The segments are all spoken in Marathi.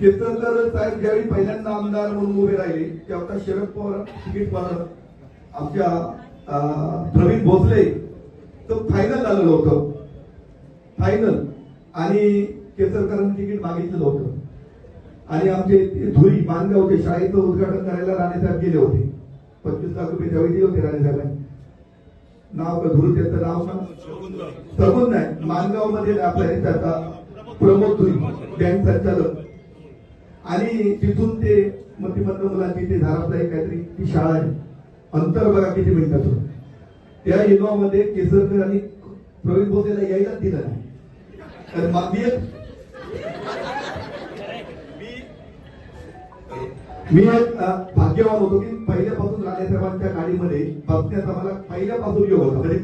केतनकर साहेब ज्यावेळी पहिल्यांदा आमदार म्हणून उभे राहिले तेव्हा शरद पवार तिकीट पडलं आमच्या अं, प्रवीण भोसले तो फायनल आलेलं होतं. फायनल आणि केसरकरांनी तिकीट मागितलेलं होतं. आणि आमचे ते धुरी मानगावचे शाळेचं उद्घाटन करायला राणेसाहेब गेले होते. पंचवीस लाख रुपये त्यावेळी दिले होते राणेसाहेबांनी नाव का धुरू त्याचं नाव का सगून नाही मानगावमध्ये आपल्या ह्याच्यात प्रमोद धुरी बँक संचालक. आणि तिथून ते मतिमंद मुलांची ते धारातला एक काहीतरी ती शाळा आहे. अंतर बघा किती मिनिटाचं त्या युगामध्ये केसरकर आणि प्रवीण भोसेला यायला दिलं नाही. तर मग मी एक मी एक भाग्यवान होतो की पहिल्यापासून राणेसाहेबांच्या गाडीमध्ये बसण्याचा मला पहिल्यापासून योग होता. म्हणजे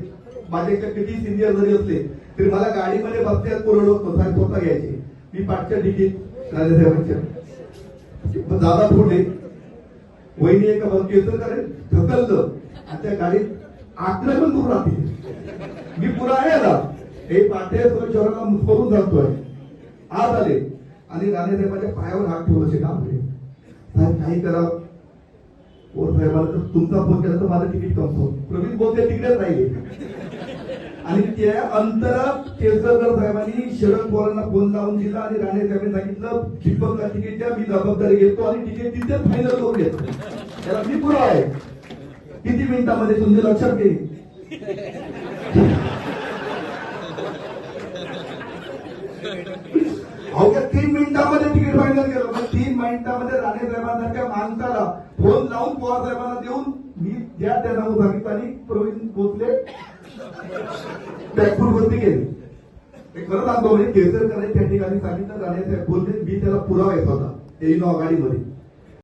माझ्याच्या किती सिनियर जरी असले तरी मला गाडीमध्ये बसण्यात पुरवलं होतं साहेब स्वतः घ्यायचे. मी पाठच्या डिकीत राणेसाहेबांच्या दादा पुढे वहिनी एका बस केसर करेल ढकललं आणि त्या गाडीत आक्रमण करून राहते मी पुरा आहे आता. हे पाठ्या शहराला करून जातोय. आज आले. आणि राणेसाहेबांच्या पायावर हात ठेवून असे काम केले. साहेब काही करा. हो, ओर साहेबाला तर तुमचा फोन केला तर माझं तिकीट कमतो. प्रवीण बोलते तिकडेच राहिले. आणि त्या अंतरात केसरकर साहेबांनी शरद पवारांना फोन लावून दिला आणि राणे साहेबांनी सांगितलं दीपकला तिकीट द्या मी जबाबदारी घेतो आणि तिकीट तिथे फायनल करून घेतो. त्याला मी पुरा आहे. किती मिनिटामध्ये तुमचे लक्षात घे. अवघ्या तीन मिनिटामध्ये तिकीट फायनल केलं. मग तीन मिनिटामध्ये राणे साहेबांसारख्या माणसाला फोन लावून पवार साहेबांना देऊन मी ज्या त्या नाव सांगितलं आणि प्रवीण भोसले बॅकफूट वरती गेले. हे खरं सांगतो म्हणजे केसरकर त्या ठिकाणी सांगितलं राणे बोलले मी त्याला पुरावा येत होता ते आघाडीमध्ये.